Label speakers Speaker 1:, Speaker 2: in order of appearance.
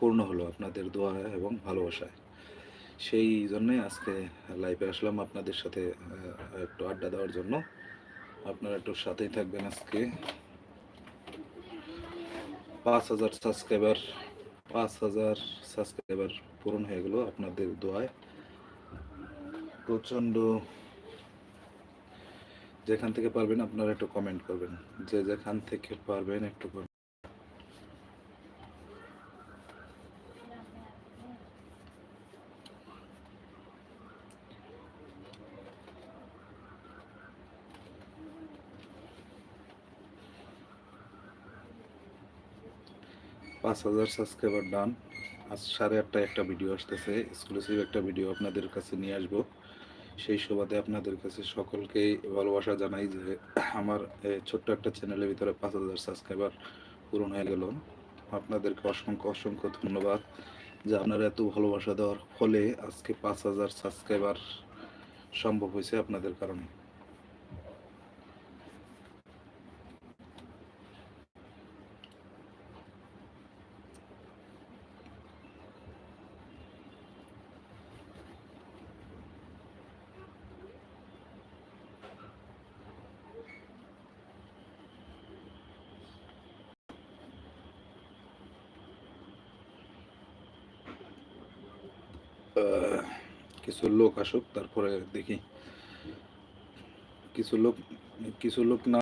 Speaker 1: পূর্ণ হলো আপনাদের দোয়া এবং ভালোবাসায়। সেই জন্যে আজকে লাইভে আসলাম আপনাদের সাথে একটু আড্ডা দেওয়ার জন্য। আপনারা একটু সাথেই থাকবেন আজকে। পাঁচ হাজার সাবস্ক্রাইবার পাঁচ হাজার সাবস্ক্রাইবার পূরণ হয়ে গেল আপনাদের দোয়ায়। প্রচণ্ড যেখান থেকে পারবেন আপনারা একটু কমেন্ট করবেন। যে যেখান থেকে পারবেন একটু পাঁচ হাজার সাবস্ক্রাইবার ডান আজ সাড়ে আটটায় একটা ভিডিও আসতেছে। এক্সক্লুসিভ একটা ভিডিও আপনাদের কাছে নিয়ে আসব। সেই সুবাদে আপনাদের কাছে সকলকেই ভালোবাসা জানাই যে আমার ছোট্ট একটা চ্যানেলের ভিতরে পাঁচ হাজার সাবস্ক্রাইবার পূরণ হয়ে গেল। আপনাদেরকে অসংখ্য অসংখ্য ধন্যবাদ যে আপনারা এত ভালোবাসা দেওয়ার ফলে আজকে পাঁচ হাজার সাবস্ক্রাইবার সম্ভব হয়েছে আপনাদের কারণে। কিছু লোক আসুক তারপরে দেখি। কিছু লোক কিছু লোক না